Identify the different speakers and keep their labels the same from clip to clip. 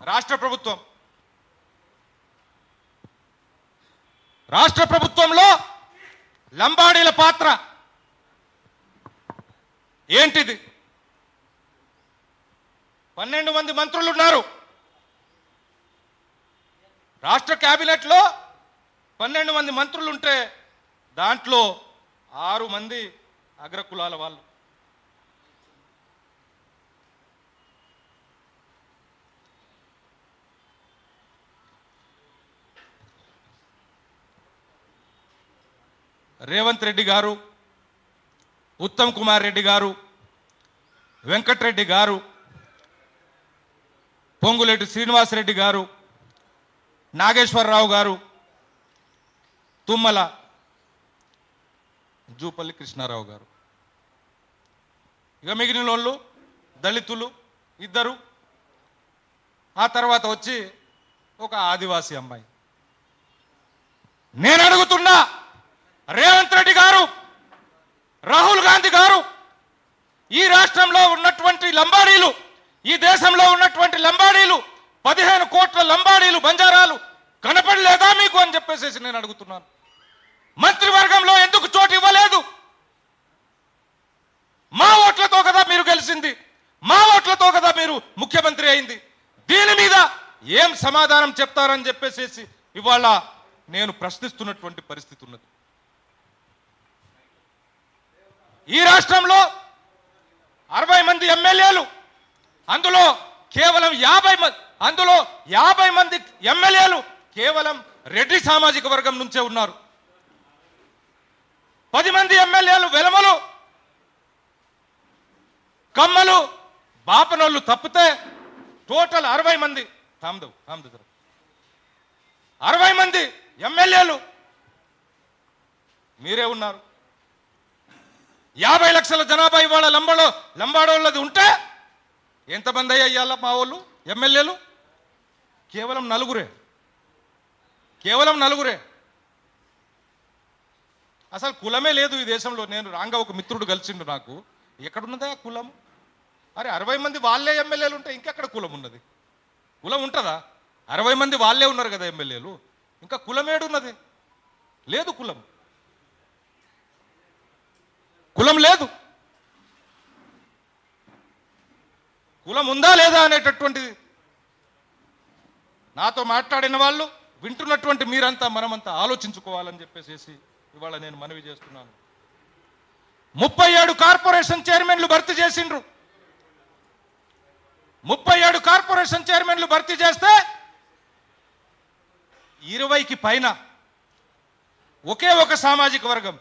Speaker 1: రాష్ట్ర ప్రభుత్వం. రాష్ట్ర ప్రభుత్వంలో లంబాడీల పాత్ర ఏంటిది? పన్నెండు మంది మంత్రులు ఉన్నారు రాష్ట్ర క్యాబినెట్లో పన్నెండు మంది మంత్రులు ఉంటే దాంట్లో ఆరు మంది అగ్రకులాల వాళ్ళు. రేవంత్ రెడ్డి గారు ఉత్తమ్ కుమార్ రెడ్డి గారు వెంకట్రెడ్డి గారు పొంగులేటి శ్రీనివాసరెడ్డి గారు నాగేశ్వరరావు గారు తుమ్మల జూపల్లి కృష్ణారావు గారు. ఇక మిగిలిన వాళ్ళు దళితులు ఇద్దరు. ఆ తర్వాత వచ్చి ఒక ఆదివాసీ అమ్మాయి. నేను అడుగుతున్నా రేవంత్ రెడ్డి గారు రాహుల్ గాంధీ గారు ఈ రాష్ట్రంలో ఉన్నటువంటి లంబాడీలు ఈ దేశంలో ఉన్నటువంటి లంబాడీలు పదిహేను కోట్ల లంబాడీలు బంజారాలు కనపడలేదా మీకు అని చెప్పేసి నేను అడుగుతున్నాను. మంత్రివర్గంలో ఎందుకు చోటు ఇవ్వలేదు? మా ఓట్లతో కదా మీరు గెలిచింది. మా ఓట్లతో కదా మీరు ముఖ్యమంత్రి అయింది. దీని మీద ఏం సమాధానం చెప్తారని చెప్పేసేసి ఇవాళ నేను ప్రశ్నిస్తున్నటువంటి పరిస్థితి ఉన్నది. ఈ రాష్ట్రంలో అరవై మంది ఎమ్మెల్యేలు అందులో కేవలం యాభై మంది అందులో యాభై మంది ఎమ్మెల్యేలు కేవలం రెడ్డి సామాజిక వర్గం నుంచే ఉన్నారు. పది మంది ఎమ్మెల్యేలు వెలమలు కమ్మలు బాపనోళ్ళు తప్పితే టోటల్ అరవై మంది తామదవు తామదు అరవై మంది ఎమ్మెల్యేలు మీరే ఉన్నారు. యాభై లక్షల జనాభా ఇవాళ లంబాడో లంబాడోళ్ళది ఉంటే ఎంతమంది అయ్యాల మా వాళ్ళు? ఎమ్మెల్యేలు? కేవలం నలుగురే. కేవలం నలుగురే. అసలు కులమే లేదు ఈ దేశంలో. నేను రాంగా ఒక మిత్రుడు కలిసిండు నాకు. ఎక్కడున్నదా కులం? అరే అరవై మంది వాళ్ళే ఎమ్మెల్యేలు ఉంటే ఇంకెక్కడ కులం ఉన్నది? కులం ఉంటుందా? అరవై మంది వాళ్ళే ఉన్నారు కదా ఎమ్మెల్యేలు. ఇంకా కులమేడున్నది లేదు కులం. కులం లేదు. కులం ఉందా లేదా అనేటటువంటిది నాతో మాట్లాడిన వాళ్ళు వింటున్నటువంటి మీరంతా మనమంతా ఆలోచించుకోవాలని చెప్పేసి ఇవాళ నేను మనవి చేస్తున్నాను. ముప్పై ఏడు కార్పొరేషన్ చైర్మన్లు భర్తీ చేసిండ్రు. ముప్పై ఏడు కార్పొరేషన్ చైర్మన్లు భర్తీ చేస్తే ఇరవైకి పైన ఒకే ఒక సామాజిక వర్గం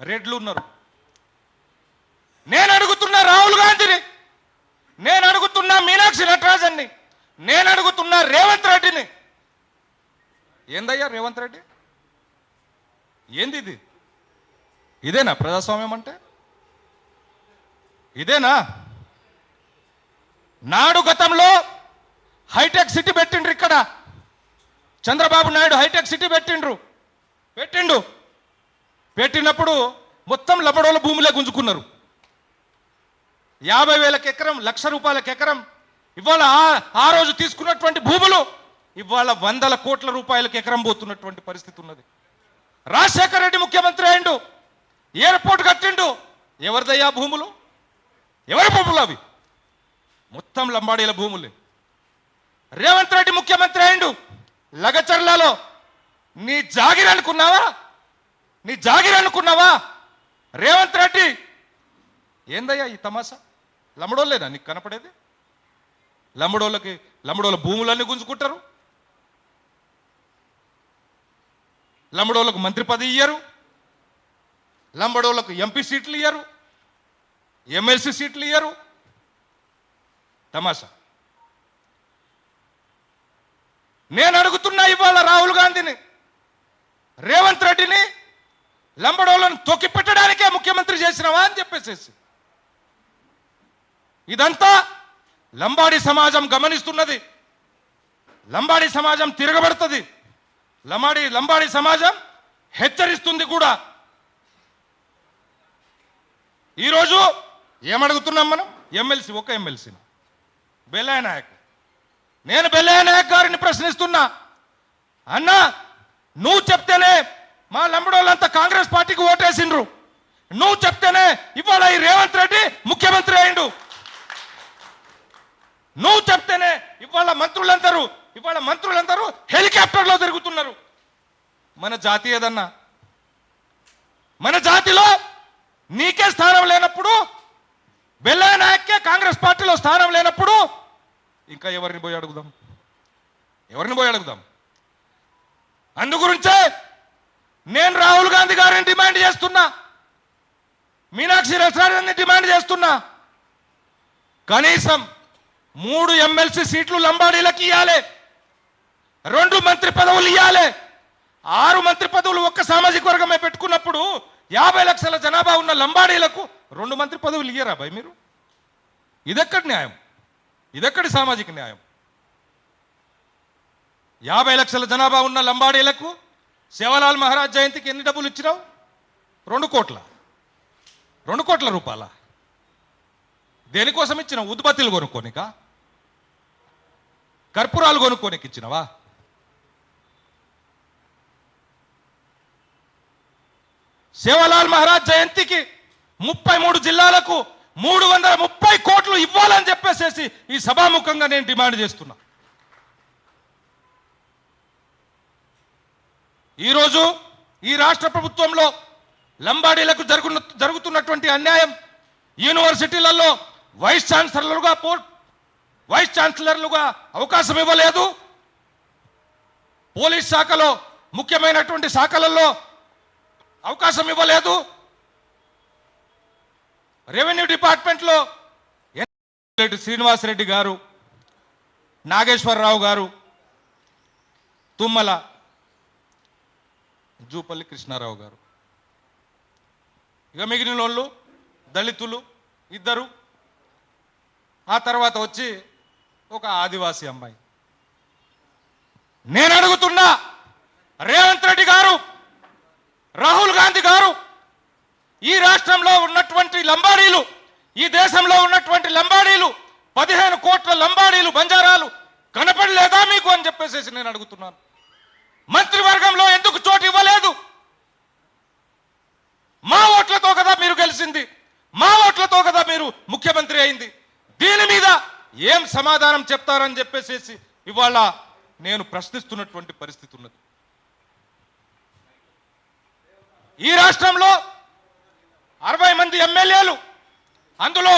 Speaker 1: రెడ్లు ఉన్నారు. నేను అడుగుతున్నా రాహుల్ గాంధీని నేను అడుగుతున్నా మీనాక్షి నటరాజన్ని నేను అడుగుతున్నా రేవంత్ రెడ్డిని. ఏందయ్యా రేవంత్ రెడ్డి? ఏంది ఇది ఇదేనా ప్రజాస్వామ్యం అంటే? ఇదేనా? నాడు గతంలో హైటెక్ సిటీ పెట్టిండ్రు ఇక్కడ. చంద్రబాబు నాయుడు హైటెక్ సిటీ పెట్టిండ్రు. పెట్టిండు. పెట్టినప్పుడు మొత్తం లబడోళ్ళ భూమిలో గుంజుకున్నారు. యాభై వేలకు ఎకరం లక్ష రూపాయలకు ఎకరం. ఇవాళ ఆ- రోజు తీసుకున్నటువంటి భూములు ఇవాళ వందల కోట్ల రూపాయలకు ఎకరం పోతున్నటువంటి పరిస్థితి ఉన్నది. రాజశేఖర రెడ్డి ముఖ్యమంత్రి అయిండు ఎయిర్పోర్ట్ కట్టిండు. ఎవరిదయ్యా భూములు? ఎవరి భూములు అవి? మొత్తం లంబాడీల భూములే. రేవంత్ రెడ్డి ముఖ్యమంత్రి అయిండు లగచర్లలో నీ జాగిర్ అనుకున్నావా? నీ జాగిర్ అనుకున్నావా? రేవంత్ రెడ్డి ఏందయ్యా ఈ తమాషా? లమ్మడోళ్ళేనా నీకు కనపడేది? లంబడోళ్ళకి లంబడోళ్ళ భూములన్నీ గుంజుకుంటారు? లంబడోళ్ళకు మంత్రి పదవి ఇయ్యరు? లంబడోళ్ళకు ఎంపీ సీట్లు ఇయ్యరు? ఎమ్మెల్సీ సీట్లు ఇయ్యరు? తమాషా. నేను అడుగుతున్నా ఇవాళ రాహుల్ గాంధీని రేవంత్ రెడ్డిని లంబడోళ్ళను తొక్కి పెట్టడానికే ముఖ్యమంత్రి చేసినవా అని చెప్పేసేసి. ఇదంతా లంబాడి సమాజం గమనిస్తున్నది. లంబాడి సమాజం తిరగబడుతుంది. లంబాడి లంబాడి సమాజం హెచ్చరిస్తుంది కూడా. ఈరోజు ఏమడుగుతున్నాం మనం? ఎమ్మెల్సీ ఒక ఎమ్మెల్సీని. బెల్లయ్య నాయక్. నేను బెల్లయ్య నాయక్ గారిని ప్రశ్నిస్తున్నా. అన్నా నువ్వు చెప్తేనే మా లంబడోళ్ళంతా కాంగ్రెస్ పార్టీకి ఓటేసిండ్రు. నువ్వు చెప్తేనే ఇవాళ ఈ రేవంత్ రెడ్డి ముఖ్యమంత్రి అయిండు. నువ్వు చెప్తేనే ఇవాళ మంత్రులందరూ ఇవాళ మంత్రులందరూ హెలికాప్టర్లో తిరుగుతున్నారు. మన జాతి ఏదన్నా? మన జాతిలో నీకే స్థానం లేనప్పుడు బెల్లయ్య కాంగ్రెస్ పార్టీలో స్థానం లేనప్పుడు ఇంకా ఎవరిని పోయి అడుగుదాం? ఎవరిని పోయి అడుగుదాం? అందుగురించే నేను రాహుల్ గాంధీ గారిని డిమాండ్ చేస్తున్నా. మీనాక్షి రెస్టారెంట్ని డిమాండ్ చేస్తున్నా. కనీసం మూడు ఎమ్మెల్సీ సీట్లు లంబాడీలకు ఇవ్వాలి రెండు మంత్రి పదవులు ఇవ్వాలి ఆరు మంత్రి పదవులు ఒక్క సామాజిక వర్గమే పెట్టుకున్నప్పుడు యాభై లక్షల జనాభా ఉన్న లంబాడీలకు రెండు మంత్రి పదవులు ఇయ్యరా భయ్ మీరు? ఇదెక్కడి న్యాయం? ఇదెక్కడి సామాజిక న్యాయం? యాభై లక్షల జనాభా ఉన్న లంబాడీలకు శివలాల్ మహారాజ్ జయంతికి ఎన్ని డబ్బులు ఇచ్చినావు? రెండు కోట్ల. రెండు కోట్ల రూపాయల? దేనికోసం ఇచ్చిన ఉత్పత్తులు కొనుక్కోనికా? కర్పూరాలు కొనుక్కోనికి ఇచ్చినవా సేవలాల్ మహారాజ్ జయంతికి ముప్పై మూడు జిల్లాలకు మూడు వందల ముప్పై కోట్లు ఇవ్వాలని చెప్పేసేసి ఈ సభాముఖంగా నేను డిమాండ్ చేస్తున్నా. ఈరోజు ఈ రాష్ట్ర ప్రభుత్వంలో లంబాడీలకు జరుగున్న జరుగుతున్నటువంటి అన్యాయం యూనివర్సిటీలలో వైస్ ఛాన్సలర్లుగా వైస్ ఛాన్సలర్లుగా అవకాశం ఇవ్వలేదు. పోలీస్ శాఖలో ముఖ్యమైనటువంటి శాఖలలో అవకాశం ఇవ్వలేదు. రెవెన్యూ డిపార్ట్మెంట్లో ఎన్. శ్రీనివాసరెడ్డి గారు నాగేశ్వరరావు గారు తుమ్మల జూపల్లి కృష్ణారావు గారు. ఇక మిగిలిన వాళ్ళు దళితులు ఇద్దరు. ఆ తర్వాత వచ్చి ఒక ఆదివాసీ అమ్మాయి. నేను అడుగుతున్నా రేవంత్ రెడ్డి గారు రాహుల్ గాంధీ గారు ఈ రాష్ట్రంలో ఉన్నటువంటి లంబాడీలు ఈ దేశంలో ఉన్నటువంటి లంబాడీలు పదిహేను కోట్ల లంబాడీలు బంజారాలు కనపడలేదా మీకు అని చెప్పేసి నేను అడుగుతున్నాను. మంత్రివర్గంలో ఎందుకు చోటు ఇవ్వలేదు? మా ఓట్లతో కదా మీరు గెలిచింది. మా ఓట్లతో కదా మీరు ముఖ్యమంత్రి అయింది. దీని మీద ఏం సమాధానం చెప్తారని చెప్పేసేసి ఇవాళ నేను ప్రశ్నిస్తున్నటువంటి పరిస్థితి ఉన్నది. ఈ రాష్ట్రంలో అరవై మంది ఎమ్మెల్యేలు అందులో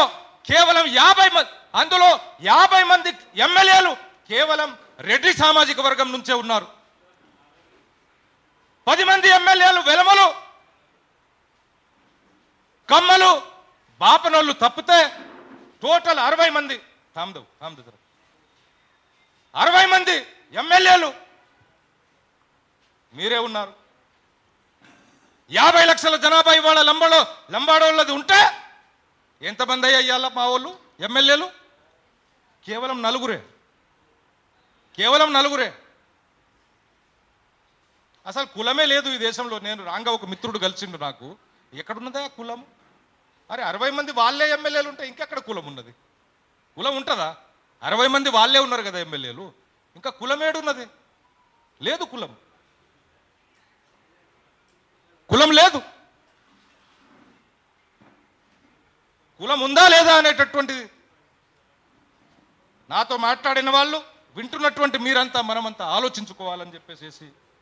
Speaker 1: కేవలం యాభై మంది అందులో యాభై మంది ఎమ్మెల్యేలు కేవలం రెడ్డి సామాజిక వర్గం నుంచే ఉన్నారు. పది మంది ఎమ్మెల్యేలు వెలమలు కమ్మలు బాపనోళ్ళు తప్పితే టోటల్ అరవై మంది తామ్దు తామ్దు అరవై మంది ఎమ్మెల్యేలు. మీరే ఉన్నారు. యాభై లక్షల జనాభా ఇవాళ లంబాడో లంబాడోళ్ళది ఉంటే ఎంతమంది అయ్యాల మా వాళ్ళు? ఎమ్మెల్యేలు? కేవలం నలుగురే. కేవలం నలుగురే. అసలు కులమే లేదు ఈ దేశంలో. నేను రాంగా ఒక మిత్రుడు కలిసిండు నాకు. ఎక్కడున్నదా ఆ కులం అరే అరవై మంది వాళ్ళే ఎమ్మెల్యేలు ఉంటే ఇంకెక్కడ కులం ఉన్నది? కులం ఉంటుందా? అరవై మంది వాళ్ళే ఉన్నారు కదా ఎమ్మెల్యేలు. ఇంకా కులమేడున్నది లేదు కులం. కులం లేదు. కులం ఉందా లేదా అనేటటువంటిది. నాతో మాట్లాడిన వాళ్ళు వింటున్నటువంటి మీరంతా మనమంతా ఆలోచించుకోవాలని చెప్పేసి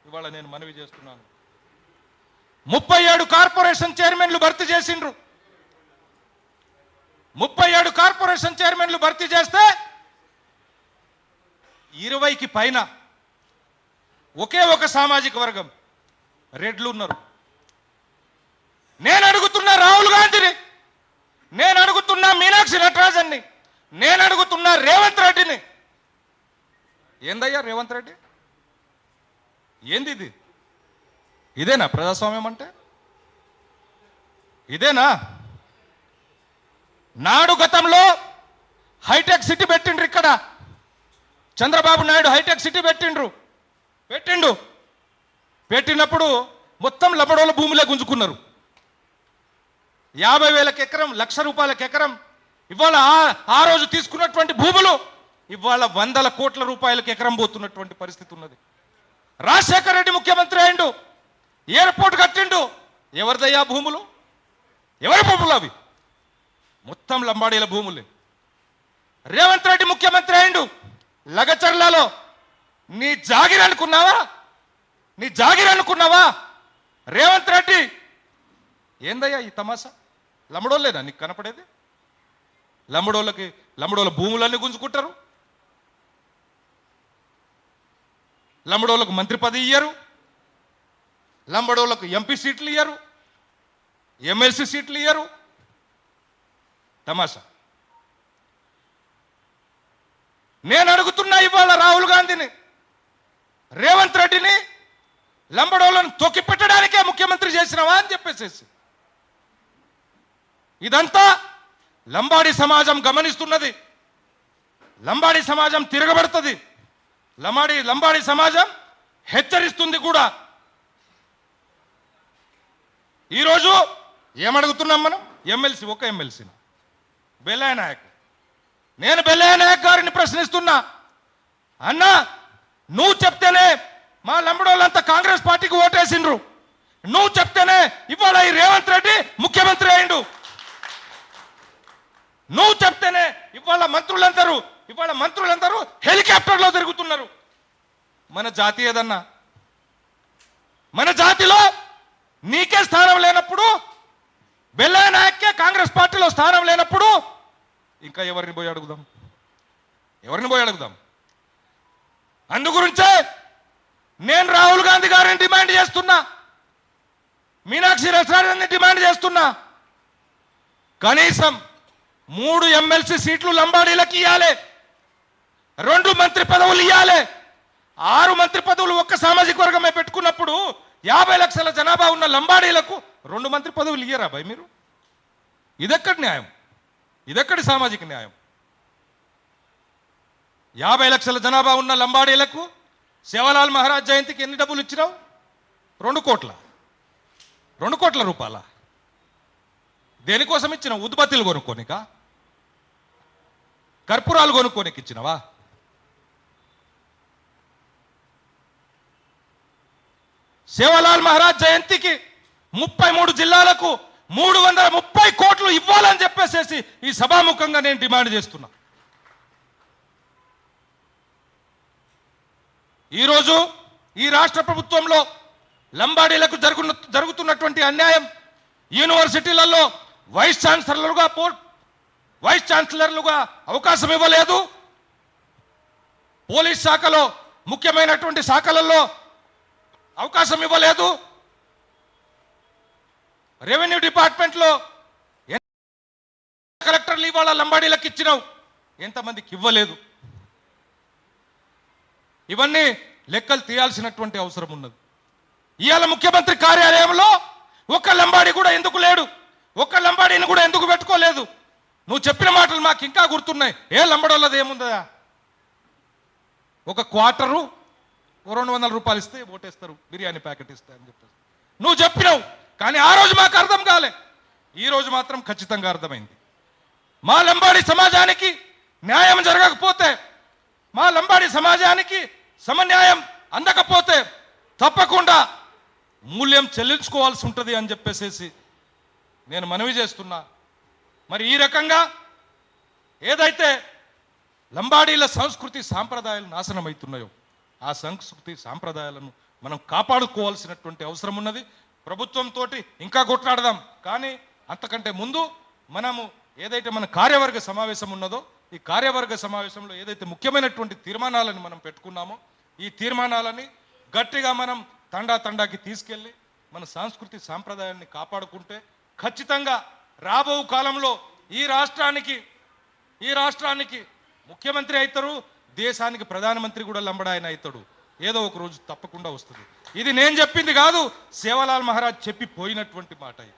Speaker 1: ఇవాళ నేను మనవి చేస్తున్నాను. ముప్పై ఏడు కార్పొరేషన్ చైర్మన్లు భర్తీ చేసిండ్రు. ముప్పై ఏడు కార్పొరేషన్ చైర్మన్లు భర్తీ చేస్తే ఇరవైకి పైన ఒకే ఒక సామాజిక వర్గం రెడ్లు ఉన్నారు. నేను అడుగుతున్నా రాహుల్ గాంధీని నేను అడుగుతున్నా మీనాక్షి నటరాజన్ని నేను అడుగుతున్నా రేవంత్ రెడ్డిని. ఏందయ్యా రేవంత్ రెడ్డి? ఏంది ఇది ఇదేనా ప్రజాస్వామ్యం అంటే? ఇదేనా? నాడు గతంలో హైటెక్ సిటీ పెట్టిండ్రు ఇక్కడ. చంద్రబాబు నాయుడు హైటెక్ సిటీ పెట్టిండ్రు. పెట్టిండు. పెట్టినప్పుడు మొత్తం లబడోల భూమిలో గుంజుకున్నారు. యాభై వేలకు ఎకరం లక్ష రూపాయలకు ఎకరం ఇవాళ ఆ- రోజు తీసుకున్నటువంటి భూములు ఇవాళ వందల కోట్ల రూపాయలకు ఎకరం పోతున్నటువంటి పరిస్థితి ఉన్నది. రాజశేఖర రెడ్డి ముఖ్యమంత్రి అయిండు. ఎయిర్పోర్ట్ కట్టిండు. ఎవరిదయ్యా భూములు? ఎవరి భూములు అవి? మొత్తం లంబాడీల భూములే. రేవంత్ రెడ్డి ముఖ్యమంత్రి అయిండు. లగచర్లలో నీ జాగిర్ అనుకున్నావా? నీ జాగిర్ అనుకున్నావా? రేవంత్ రెడ్డి ఏందయ్యా ఈ తమాషా? లమ్మడోళ్ళేనా నీకు కనపడేది? లమ్మడోళ్ళకి లమ్మడోళ్ళ భూములన్నీ గుంజుకుంటారు. లంబడోళ్ళకు మంత్రి పదవి ఇయ్యరు. లంబడోళ్ళకు ఎంపీ సీట్లు ఇయ్యరు. ఎమ్మెల్సీ సీట్లు ఇయ్యరు. తమాషా. నేను అడుగుతున్నా ఇవాళ రాహుల్ గాంధీని రేవంత్ రెడ్డిని లంబడోళ్ళను తొక్కిపెట్టడానికే ముఖ్యమంత్రి చేసినవా అని చెప్పేసేసి. ఇదంతా లంబాడి సమాజం గమనిస్తున్నది. లంబాడి సమాజం తిరగబడుతుంది. లంబాడి లంబాడి సమాజం హెచ్చరిస్తుంది కూడా. ఈరోజు ఏమడుగుతున్నాం మనం? ఎమ్మెల్సీ ఒక ఎమ్మెల్సీని. బెల్లయ్య నాయక్. నేను బెల్లయ్య నాయక్ గారిని ప్రశ్నిస్తున్నా. అన్నా నువ్వు చెప్తేనే మా లంబడోళ్ళంతా కాంగ్రెస్ పార్టీకి ఓటేసిండ్రు. నువ్వు చెప్తేనే ఇవాళ ఈ రేవంత్ రెడ్డి ముఖ్యమంత్రి అయిండు. నువ్వు చెప్తేనే ఇవాళ మంత్రులందరూ ఇవాళ మంత్రులందరూ హెలికాప్టర్లో తిరుగుతున్నారు. మన జాతి ఏదన్నా? మన జాతిలో నీకే స్థానం లేనప్పుడు బెల్లయ్య నాయక్కే కాంగ్రెస్ పార్టీలో స్థానం లేనప్పుడు ఇంకా ఎవరిని పోయి అడుగుదాం? ఎవరిని పోయి అడుగుదాం? అందుగురించే నేను రాహుల్ గాంధీ గారిని డిమాండ్ చేస్తున్నా. మీనాక్షి రెస్టారెంట్ని డిమాండ్ చేస్తున్నా. కనీసం మూడు ఎమ్మెల్సీ సీట్లు లంబాడీలకు ఇవ్వాలి రెండు మంత్రి పదవులు ఇవ్వాలి ఆరు మంత్రి పదవులు ఒక్క సామాజిక వర్గమే పెట్టుకున్నప్పుడు యాభై లక్షల జనాభా ఉన్న లంబాడీలకు రెండు మంత్రి పదవులు ఇయ్యరా భయ్ మీరు? ఇదెక్కడి న్యాయం? ఇదెక్కడి సామాజిక న్యాయం? యాభై లక్షల జనాభా ఉన్న లంబాడీలకు శివలాల్ మహారాజ్ జయంతికి ఎన్ని డబ్బులు ఇచ్చినావు? రెండు కోట్ల. రెండు కోట్ల రూపాయల? దేనికోసం ఇచ్చిన ఉత్పత్తులు కొనుక్కోనిక? కర్పూరాలు కొనుక్కోనికి ఇచ్చినవా? సేవలాల్ మహారాజ్ జయంతికి ముప్పై మూడు జిల్లాలకు మూడు వందల ముప్పై కోట్లు ఇవ్వాలని చెప్పేసేసి ఈ సభాముఖంగా నేను డిమాండ్ చేస్తున్నా. ఈరోజు ఈ రాష్ట్ర ప్రభుత్వంలో లంబాడీలకు జరుగున జరుగుతున్నటువంటి అన్యాయం యూనివర్సిటీలలో వైస్ ఛాన్సలర్లుగా పో వైస్ ఛాన్సలర్లుగా అవకాశం ఇవ్వలేదు. పోలీస్ శాఖలో ముఖ్యమైనటువంటి శాఖలలో అవకాశం ఇవ్వలేదు. రెవెన్యూ డిపార్ట్మెంట్లో కలెక్టర్లు ఇవాళ లంబాడీలకు ఇచ్చినావు. ఎంతమందికి ఇవ్వలేదు. ఇవన్నీ లెక్కలు తీయాల్సినటువంటి అవసరం ఉన్నది. ఇవాళ ముఖ్యమంత్రి కార్యాలయంలో ఒక్క లంబాడి కూడా ఎందుకు లేడు? ఒక్క లంబాడీని కూడా ఎందుకు పెట్టుకోలేదు? నువ్వు చెప్పిన మాటలు మాకు ఇంకా గుర్తున్నాయి. ఏ లంబడోళ్ళది ఏముందా? ఒక క్వార్టరు ఓ రెండు వందల రూపాయలు ఇస్తే ఓటేస్తారు. బిర్యానీ ప్యాకెట్ ఇస్తే అని చెప్పేసి. నువ్వు చెప్పినావు. కానీ ఆ రోజు మాకు అర్థం కాలే. ఈ రోజు మాత్రం ఖచ్చితంగా అర్థమైంది. మా లంబాడి సమాజానికి న్యాయం జరగకపోతే మా లంబాడి సమాజానికి సమన్యాయం అందకపోతే తప్పకుండా మూల్యం చెల్లించుకోవాల్సి ఉంటుంది అని చెప్పేసేసి నేను మనవి చేస్తున్నా. మరి ఈ రకంగా ఏదైతే లంబాడీల సంస్కృతి సాంప్రదాయాలు నాశనం అవుతున్నాయో ఆ సంస్కృతి సాంప్రదాయాలను మనం కాపాడుకోవాల్సినటువంటి అవసరం ఉన్నది. ప్రభుత్వంతో ఇంకా కొట్లాడదాం. కానీ అంతకంటే ముందు మనము ఏదైతే మన కార్యవర్గ సమావేశం ఉన్నదో ఈ కార్యవర్గ సమావేశంలో ఏదైతే ముఖ్యమైనటువంటి తీర్మానాలను మనం పెట్టుకున్నామో ఈ తీర్మానాలని గట్టిగా మనం తండా తండాకి తీసుకెళ్ళి మన సంస్కృతి సాంప్రదాయాన్ని కాపాడుకుంటే ఖచ్చితంగా రాబో కాలంలో ఈ రాష్ట్రానికి ఈ రాష్ట్రానికి ముఖ్యమంత్రి అవుతారు దేశానికి ప్రధానమంత్రి కూడా లంబడాయన అవుతాడు. ఏదో ఒక రోజు తప్పకుండా వస్తుంది. ఇది నేను చెప్పింది కాదు సేవలాల్ మహారాజ్ చెప్పి పోయినటువంటి మాట